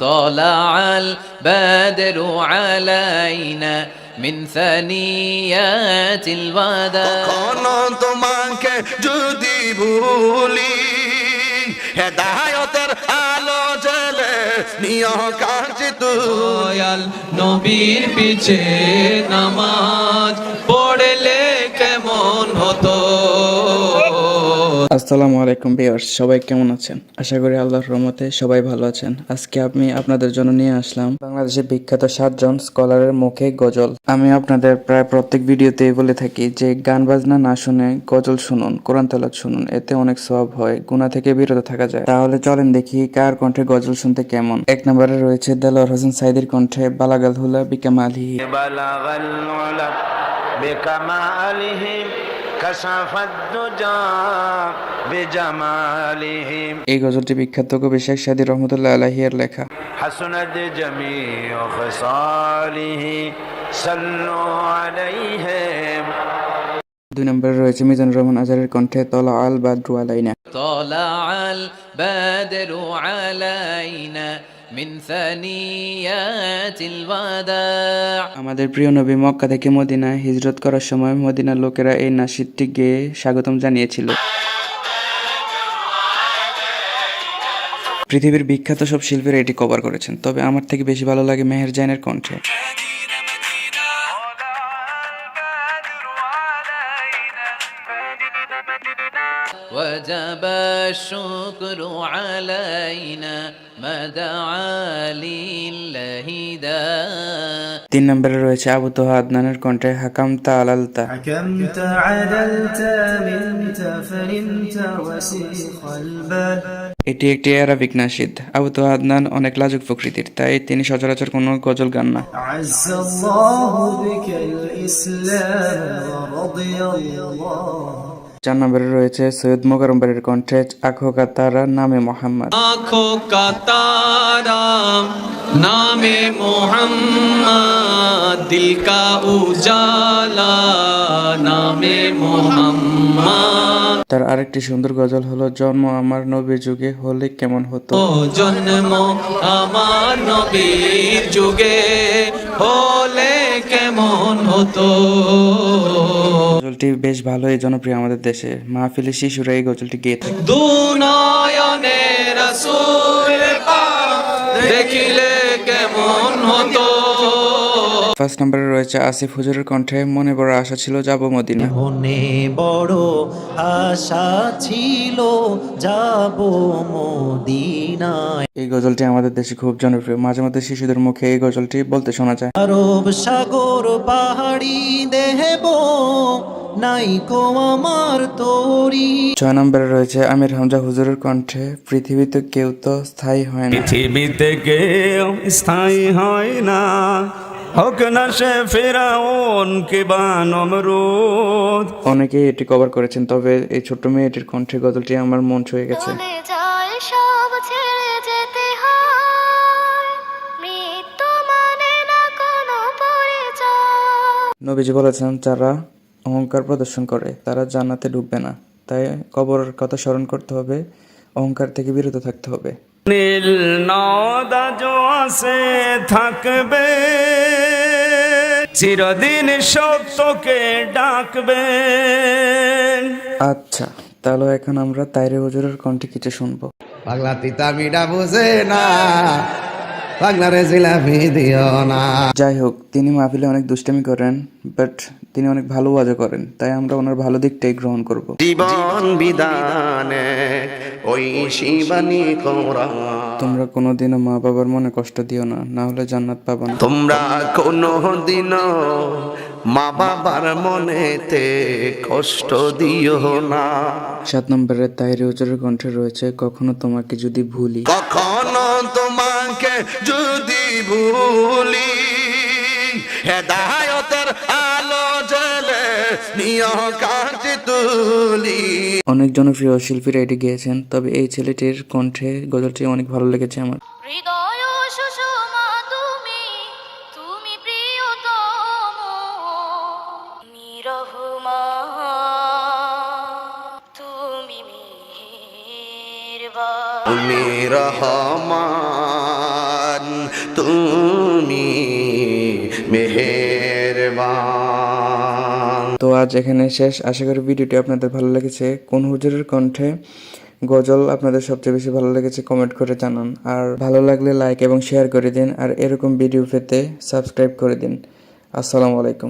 طلع البدر علينا من ثنيات الوداع কখনো তোমাকে যদি ভুলি হেদায়তের আলো জেলে নিয় কাজ তুই দয়াল নবীর পিছে নামাজ আসসালামু আলাইকুম বিয়ার্স সবাই কেমন আছেন? আশা করি আল্লাহর রহমতে সবাই ভালো আছেন। আজকে আমি আপনাদের জন্য নিয়ে আসলাম বাংলাদেশের বিখ্যাত সাতজন স্কলারের মুখে গজল। আমি আপনাদের প্রায় প্রত্যেক ভিডিওতে বলে থাকি যে গান বাজনা না শুনে গজল শুনুন, কোরআন তালাত শুনুন, এতে অনেক সব হয় গুণা থেকে বিরত থাকা যায়। তাহলে চলেন দেখি কার কণ্ঠে গজল শুনতে কেমন। এক নম্বরে রয়েছে দেলোয়ার হোসেন সাইদের কণ্ঠে বালাগাল হুলা বিকামালিহি। বিকামালিহি। এই গজলটি বিখ্যাত কবি শেখ সাদি রহমতুল্লাহ আলহিয়ার লেখা। হাসনাদ জমি দুই নম্বরে রয়েছে মিজান রহমান আজারের কণ্ঠে তলা আল বাদরু আলাইনা। তলা আল বাদরু আলাইনা। আমাদের প্রিয় নবী মক্কা থেকে মদিনা হিজরত করার সময় মদিনার লোকেরা এই নাসিদটি গেয়ে স্বাগতম জানিয়েছিল। পৃথিবীর বিখ্যাত সব শিল্পীরা এটি কভার করেছেন, তবে আমার থেকে বেশি ভালো লাগে মেহের জাইনের কণ্ঠে। وجب الشكر علينا ما دعا لله داع তিন নম্বরে রয়েছে আবু তোহা আদনানের কণ্ঠে হাকাম তা আলালতা حكمت عدلت منت فنمت وسيخ البال এটি একটি অ্যারাবিক নাসিদ আবু তোহা আদনান অনেক লাজুক প্রকৃতির তাই তিনি সচরাচর কোনো গজল গান না عز الله بك الإسلام ورضي الله চার নম্বরে রয়েছে সৈয়দ মোকারম্বরের কণ্ঠে আখো কাতারা নামে মোহাম্মদ। আখো কাতারাম নামে মোহাম্মদ দিল কা উজালা নামে মোহাম্মদ। তার আরেকটি সুন্দর গজল হলো জন্ম আমার নবীর যুগে হলে কেমন হতো? জন্ম আমার নবীর যুগে। কেমন হতো। গজলটি বেশ ভালোই জনপ্রিয় আমাদের দেশে। মাহফিলে শিশুরা এই গজলটি গেয়ে থাকে। দুনয়নে রসুল পাক ফার্স্ট নম্বরে রয়েছে আসিফ হুজুরের কণ্ঠে মনে বড় আশা ছিল যাব মদিনা। মনে বড় আশা ছিল যাব মদিনায়। এই গজলটি আমাদের দেশে খুব জনপ্রিয়। মাঝে মধ্যে শিশুদের মুখে এই গজলটি বলতে শোনা যায়। আরব সাগর পাহাড়ি দেহব নাই কো আমার তোরি। ছয় নম্বরে রয়েছে আমির হামজা হুজুরের কণ্ঠে পৃথিবীতে কেউ তো স্থায়ী হয় না। পৃথিবীতে কেউ স্থায়ী হয় না। হোক না সে ফেরাউন কিবা নমরুদ। অনেকেই এটি কভার করেছেন তবে এই ছোট্ট মেয়েটির কণ্ঠে গজলটি আমার মন ছুঁয়ে গেছে। যায় সব ছেড়ে যেতে হয় মৃত্যু মানে না কোনো পরিচয়। নবীজি বলেছেন যারা অহংকার প্রদর্শন করে তারা জান্নাতে ঢুকবে না। তাই কবরের কথা স্মরণ করতে হবে অহংকার থেকে বিরত থাকতে হবে। নীল নদা আছে থাকবে। চিরদিন সত্যকে ডাকবে। আচ্ছা তাহলে এখন আমরা তাইরে হুজুরের কণ্ঠে কিছু শুনব। পাগলা তিতা মিডা বুঝে না পাগলারে জিলাপি দিও না। যাই হোক তিনি মাহফিলে অনেক দুষ্টামি করেন বাট তিনি অনেক ভালো ওয়াজও করেন তাই আমরা ওনার ভালো দিকটাই গ্রহণ করব। জীবন বিধানে ওই শিবানী কোরা তোমরা কোনোদিনও মা বাবার মনে কষ্ট দিও না না হলে জান্নাত পাবো না। তোমরা কোনো দিন মা বাবার মনেতে কষ্ট দিও না। সাত নম্বরে তাইরে হুজুরের কণ্ঠে রয়েছে কখনো তোমাকে যদি ভুলি। কখনো তোমাকে যদি ভুলি হেদায়তের আলো জেলে নিয় কাজ তুলি। অনেক জনপ্রিয় শিল্পীরা এটি গেয়েছেন তবে এই ছেলেটির কণ্ঠে গজলটি অনেক ভালো লেগেছে আমার। হৃদয় তুমি রহমান, তুমি মেহেরবান। তো আজ এখানে শেষ। আশা করি ভিডিওটি আপনাদের ভালো লেগেছে। কোন হুজুরের কণ্ঠে গজল আপনাদের সবচেয়ে বেশি ভালো লেগেছে কমেন্ট করে জানান। আর ভালো লাগলে লাইক এবং শেয়ার করে দিন। আর এরকম ভিডিও পেতে সাবস্ক্রাইব করে দিন। আসসালামু আলাইকুম।